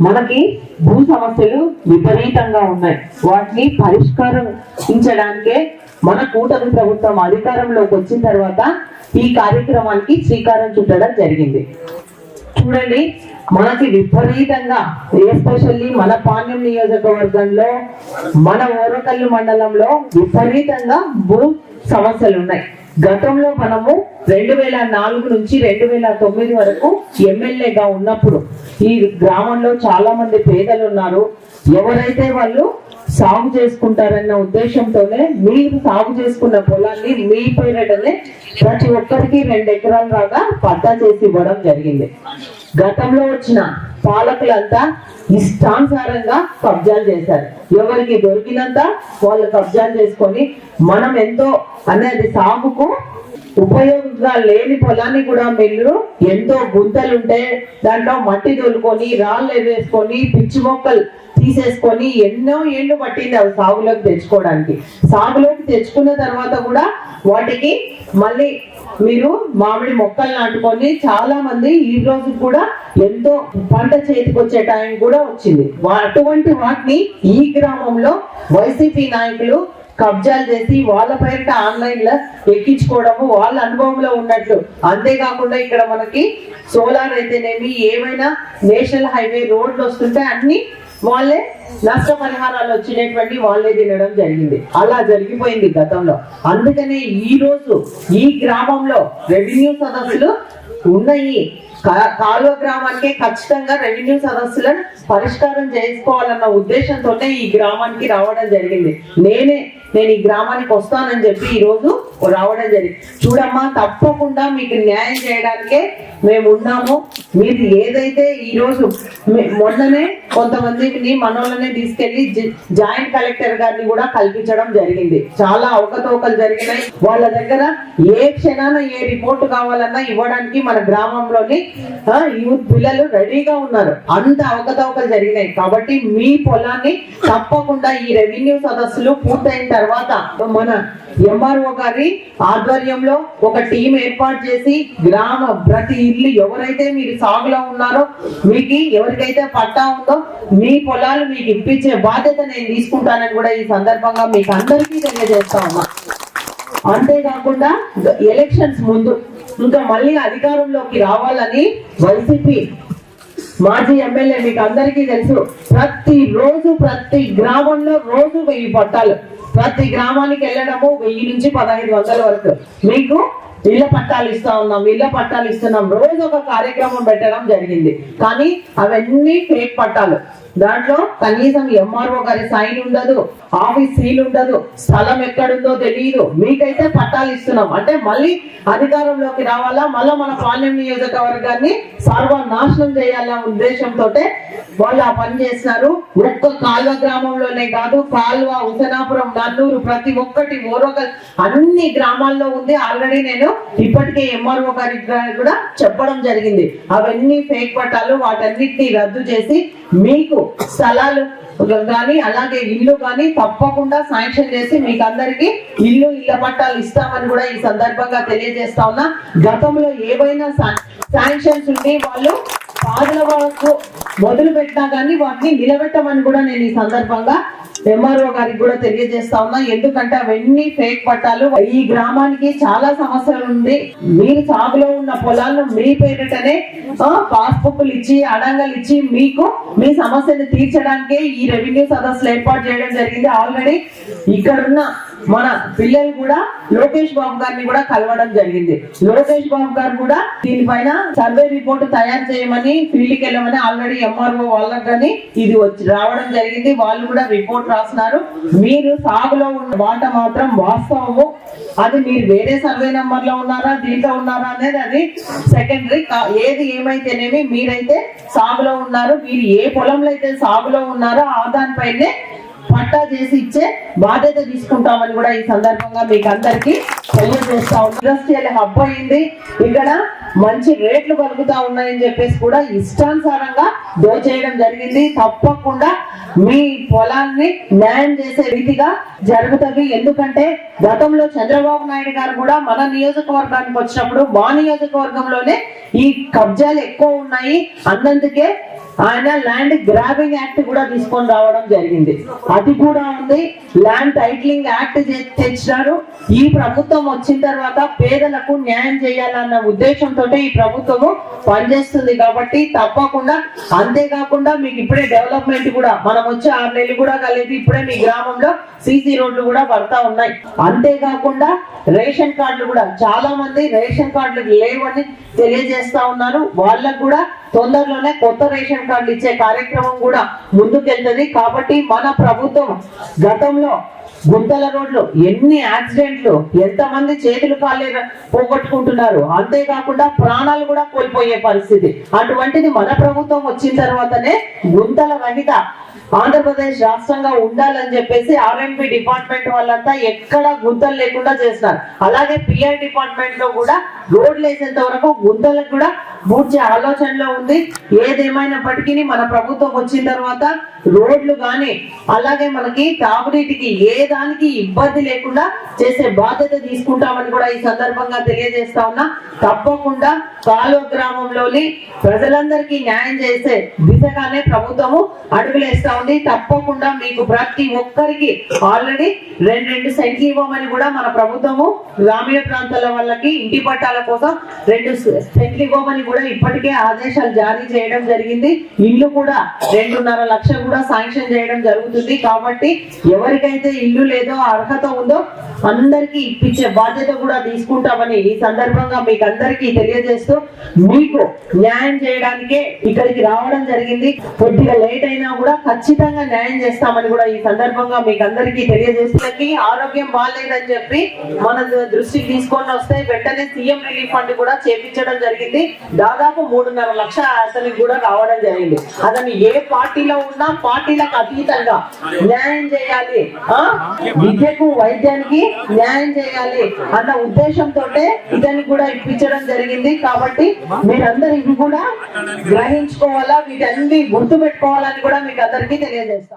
మనకి భూ సమస్యలు విపరీతంగా ఉన్నాయి. వాటిని పరిష్కరించడానికే మన కూటమి ప్రభుత్వం అధికారంలోకి వచ్చిన తర్వాత ఈ కార్యక్రమానికి శ్రీకారం చుట్టడం జరిగింది. చూడండి మనకి విపరీతంగా ఎస్పెషల్లీ మన పాణ్యం నియోజకవర్గంలో మన ఓరకల్లు మండలంలో విపరీతంగా భూ సమస్యలు ఉన్నాయి. గతంలో మనము రెండు వేల నాలుగు నుంచి రెండు వేల తొమ్మిది వరకు ఎమ్మెల్యేగా ఉన్నప్పుడు ఈ గ్రామంలో చాలా మంది పేదలు ఉన్నారు. ఎవరైతే వాళ్ళు సాగు చేసుకుంటారన్న ఉద్దేశంతోనే మీరు సాగు చేసుకున్న పొలాన్ని మీ పేరటనే ప్రతి ఒక్కరికి రెండు ఎకరాల రాగా పట్టా చేసి ఇవ్వడం జరిగింది. గతంలో వచ్చిన పాలకులంతా ఇష్టానుసారంగా కబ్జాలు చేశారు. ఎవరికి దొరికినంత వాళ్ళు కబ్జాలు చేసుకొని మనం ఎంతో అనేది సాగుకు ఉపయోగంగా లేని పొలాన్ని కూడా మీరు ఎంతో గుంతలు ఉంటే దాంట్లో మట్టి తోలుకొని రాళ్ళు వేసుకొని పిచ్చి మొక్కలు తీసేసుకొని ఎన్నో ఏళ్ళు పట్టింది అవి సాగులోకి తెచ్చుకోవడానికి. సాగులోకి తెచ్చుకున్న తర్వాత కూడా వాటికి మళ్ళీ మీరు మామిడి మొక్కలు నాటుకొని చాలా మంది ఈ రోజు కూడా ఎంతో పంట చేతికి వచ్చే టైం కూడా వచ్చింది. అటువంటి వాటిని ఈ గ్రామంలో వైసీపీ నాయకులు కబ్జాలు చేసి వాళ్ళ పేరిట ఆన్లైన్లో ఎక్కించుకోవడము వాళ్ళ అనుభవంలో ఉన్నట్లు. అంతేకాకుండా ఇక్కడ మనకి సోలార్ అయితేనేమి ఏమైనా నేషనల్ హైవే రోడ్లు వస్తుంటే అన్ని వాళ్ళే నష్టపరిహారాలు వచ్చినటువంటి వాళ్ళే తినడం జరిగింది. అలా జరిగిపోయింది గతంలో. అందుకనే ఈ రోజు ఈ గ్రామంలో రెవెన్యూ సదస్సులు ఉన్నాయి. కా- కాలువ గ్రామానికి ఖచ్చితంగా రెవెన్యూ సదస్సులను పరిష్కారం చేసుకోవాలన్న ఉద్దేశంతోనే ఈ గ్రామానికి రావడం జరిగింది. నేనే నేను ఈ గ్రామానికి వస్తానని చెప్పి ఈ రోజు రావడం జరిగింది. చూడమ్మా తప్పకుండా మీకు న్యాయం చేయడానికే మేము ఉన్నాము. మీరు ఏదైతే ఈ రోజు మొన్ననే కొంతమందిని మనోళ్ళనే తీసుకెళ్ళి జాయింట్ కలెక్టర్ గారిని కూడా కల్పించడం జరిగింది. చాలా అవకతవకలు జరిగినాయి. వాళ్ళ దగ్గర ఏ క్షణాన ఏ రిపోర్ట్ కావాలన్నా ఇవ్వడానికి మన గ్రామంలోని యూత్ పిల్లలు రెడీగా ఉన్నారు. అంత అవకతవకలు జరిగినాయి. కాబట్టి మీ పొలాన్ని తప్పకుండా ఈ రెవెన్యూ సదస్సులు పూర్తయిన తర్వాత తర్వాత మన ఎంఆర్ఓ గారి ఆధ్వర్యంలో ఒక టీం ఏర్పాటు చేసి గ్రామ ప్రతి ఇల్లు ఎవరైతే మీరు సాగులో ఉన్నారో మీకు ఎవరికైతే పట్టా ఉందో మీ పొలాలు మీకు ఇప్పించే బాధ్యత నేను తీసుకుంటానని కూడా ఈ సందర్భంగా మీకు అందరికీ తెలియజేస్తా ఉన్నా. అంతేకాకుండా ఎలక్షన్స్ ముందు ఇంకా మళ్ళీ అధికారంలోకి రావాలని వైసీపీ మాజీ ఎమ్మెల్యే మీకు అందరికీ తెలుసు ప్రతి రోజు ప్రతి గ్రామంలో రోజు వెయ్యి పట్టాలు ప్రతి గ్రామానికి వెళ్ళడము వెయ్యి నుంచి పదహైదు వందల వరకు. మీకు ఇళ్ళ పట్టాలు ఇస్తా ఉన్నాం ఇళ్ళ పట్టాలు ఇస్తున్నాం. రోజు ఒక కార్యక్రమం పెట్టడం జరిగింది. కానీ అవన్నీ ఫేక్ పట్టాలు. దాంట్లో కనీసం ఎంఆర్ఓ గారి సైన్ ఉండదు ఆఫీస్ సీల్ ఉండదు స్థలం ఎక్కడుందో తెలియదు మీకైతే పట్టాలు ఇస్తున్నాం. అంటే మళ్ళీ అధికారంలోకి రావాలా? మళ్ళీ మన పాలెం నియోజకవర్గాన్ని సర్వనాశనం చేయాలన్న ఉద్దేశంతో వాళ్ళు ఆ పని చేసినారు. ఒక్క కాల్వ గ్రామంలోనే కాదు కాల్వ ఉసనాపురం నన్నూరు ప్రతి ఒక్కటి ఓరొక అన్ని గ్రామాల్లో ఉంది. ఆల్రెడీ నేను ఇప్పటికే ఎంఆర్ఓ గారికి కూడా చెప్పడం జరిగింది. అవన్నీ ఫేక్ పట్టాలు వాటన్నిటిని రద్దు చేసి మీకు స్థలాలు కానీ అలాగే ఇల్లు కానీ తప్పకుండా శాంక్షన్ చేసి మీకు అందరికి ఇల్లు ఇళ్ళ పట్టాలు ఇస్తామని కూడా ఈ సందర్భంగా తెలియజేస్తా ఉన్నా. గతంలో ఏవైనా శాంక్షన్స్ ఉండి వాళ్ళు పాదల వరకు మొదలు పెట్టినా కానీ వాటిని నిలబెట్టమని కూడా నేను ఈ సందర్భంగా ఎంఆర్ఓ గారికి కూడా తెలియజేస్తా ఉన్నా. ఎందుకంటే అవన్నీ ఫేక్ పట్టాలు. ఈ గ్రామానికి చాలా సమస్యలు ఉంది. మీరు సాగులో ఉన్న పొలాలను మీ పేరిటనే పాస్బుక్లు ఇచ్చి అడంగలు ఇచ్చి మీకు మీ సమస్యను తీర్చడానికే ఈ రెవెన్యూ సదస్సులు ఏర్పాటు చేయడం జరిగింది. ఆల్రెడీ ఇక్కడున్న మన పిల్లలు కూడా లోకేష్ బాబు గారిని కూడా కలవడం జరిగింది. లోకేష్ బాబు గారు కూడా దీనిపైన సర్వే రిపోర్ట్ తయారు చేయమని ఫీల్డ్కి వెళ్ళమని ఆల్రెడీ ఎంఆర్ఓ వాళ్ళకి ఇది వచ్చి రావడం జరిగింది. వాళ్ళు కూడా రిపోర్ట్ రాస్తున్నారు. మీరు సాగులో ఉన్న మాట మాత్రం వాస్తవము. అది మీరు వేరే సర్వే నంబర్లో ఉన్నారా దీంట్లో ఉన్నారా అనేది అది సెకండరీ ఏది ఏమైతేనేమి మీరైతే సాగులో ఉన్నారు. మీరు ఏ పొలంలో అయితే సాగులో ఉన్నారో ఆ దానిపైనే పట్టా చేసి ఇచ్చే బాధ్యత తీసుకుంటామని కూడా ఈ సందర్భంగా మీకు అందరికి తెలియజేస్తా ఉన్నాం. ఇండస్ట్రియల్ హబ్ అయింది. ఇక్కడ మంచి రేట్లు కలుగుతా ఉన్నాయని చెప్పేసి కూడా ఇష్టానుసారంగా దోచేయడం జరిగింది. తప్పకుండా మీ పొలాన్ని న్యాయం చేసే రీతిగా జరుగుతుంది. ఎందుకంటే గతంలో చంద్రబాబు నాయుడు గారు కూడా మన నియోజకవర్గానికి వచ్చినప్పుడు మా నియోజకవర్గంలోనే ఈ కబ్జాలు ఎక్కువ ఉన్నాయి. అన్నందుకే ఆయన ల్యాండ్ గ్రాబింగ్ యాక్ట్ కూడా తీసుకొని రావడం జరిగింది. అది కూడా ఉంది. ల్యాండ్ టైటిలింగ్ యాక్ట్ తెచ్చినారు. ఈ ప్రభుత్వం వచ్చిన తర్వాత పేదలకు న్యాయం చేయాలన్న ఉద్దేశంతో ఈ ప్రభుత్వము పనిచేస్తుంది కాబట్టి తప్పకుండా అంతేకాకుండా మీకు ఇప్పుడే డెవలప్మెంట్ కూడా మనం వచ్చి ఆరు నెలలు కూడా కలిగి ఇప్పుడే మీ గ్రామంలో సీసీ రోడ్లు కూడా పడతా ఉన్నాయి. అంతేకాకుండా రేషన్ కార్డులు కూడా చాలా మంది రేషన్ కార్డులు లేవని తెలియజేస్తా ఉన్నారు. వాళ్ళకు కూడా తొందరలోనే కొత్త రేషన్ కార్డులు ఇచ్చే కార్యక్రమం కూడా ముందుకెళ్తది. కాబట్టి మన ప్రభుత్వం గతంలో గుంతల రోడ్లు ఎన్ని యాక్సిడెంట్లు ఎంతమంది చేతులు కాలే పోగొట్టుకుంటున్నారు. అంతేకాకుండా ప్రాణాలు కూడా కోల్పోయే పరిస్థితి. అటువంటిది మన ప్రభుత్వం వచ్చిన తర్వాతనే గుంతల రహిత ఆంధ్రప్రదేశ్ రాష్ట్రంగా ఉండాలని చెప్పేసి ఆర్ఎంపీ డిపార్ట్మెంట్ వాళ్ళంతా ఎక్కడ గుంతలు లేకుండా చేస్తున్నారు. అలాగే పిఆర్ డిపార్ట్మెంట్లో కూడా రోడ్లు వేసేంత వరకు గుంతలకు కూడా పూర్తి ఆలోచనలో ఉంది. ఏదేమైనప్పటికీ మన ప్రభుత్వం వచ్చిన తర్వాత రోడ్లు గాని అలాగే మనకి తాగునీటికి ఏ దానికి ఇబ్బంది లేకుండా చేసే బాధ్యత తీసుకుంటామని కూడా ఈ సందర్భంగా తెలియజేస్తా ఉన్నా. తప్పకుండా కాలువ గ్రామంలోని ప్రజలందరికీ న్యాయం చేసే దిశగానే ప్రభుత్వము అడుగులేస్తా ఉంది. తప్పకుండా మీకు ప్రతి ఒక్కరికి ఆల్రెడీ రెండు రెండు సెంట్లు ఇవ్వమని కూడా మన ప్రభుత్వము గ్రామీణ ప్రాంతాల వాళ్ళకి ఇంటి పట్టాల కోసం రెండు సెంట్లు ఇవ్వమని కూడా ఇప్పటికే ఆదేశాలు జారీ చేయడం జరిగింది. ఇల్లు కూడా రెండున్నర లక్షలు కూడా శాంక్షన్ చేయడం జరుగుతుంది. కాబట్టి ఎవరికైతే ఇల్లు లేదో అర్హత ఉందో అందరికీ ఇప్పించే బాధ్యత కూడా తీసుకుంటామని ఈ సందర్భంగా మీకు అందరికీ తెలియజేస్తూ మీకు న్యాయం చేయడానికే ఇక్కడికి రావడం జరిగింది. కొద్దిగా లేట్ అయినా కూడా ఖచ్చితంగా న్యాయం చేస్తామని కూడా ఈ సందర్భంగా మీకు అందరికీ తెలియజేస్తున్నకి ఆరోగ్యం బాగాలేదని చెప్పి మన దృష్టికి తీసుకొని వస్తే వెంటనే సీఎం రిలీఫ్ ఫండ్ కూడా చేపించడం జరిగింది. దాదాపు మూడున్నర లక్ష అతనికి కూడా రావడం జరిగింది. అతను ఏ పార్టీలో ఉన్నా పార్టీలకు అతీతంగా న్యాయం చేయాలి. విద్యకు వైద్యానికి న్యాయం చేయాలి అన్న ఉద్దేశంతో ఇతనికి కూడా ఇప్పించడం జరిగింది. కాబట్టి మీరందరూ ఇవి కూడా గ్రహించుకోవాలా? వీటన్ని గుర్తు పెట్టుకోవాలని కూడా మీకు అందరికీ తెలియజేస్తాం.